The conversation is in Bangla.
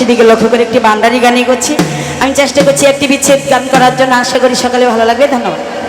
সেদিকে লক্ষ্য করে একটি বান্ডারি গানই করছি আমি চেষ্টা করছি একটি বিচ্ছেদ গান করার জন্য। আশা করি সকালে ভালো লাগবে। ধন্যবাদ।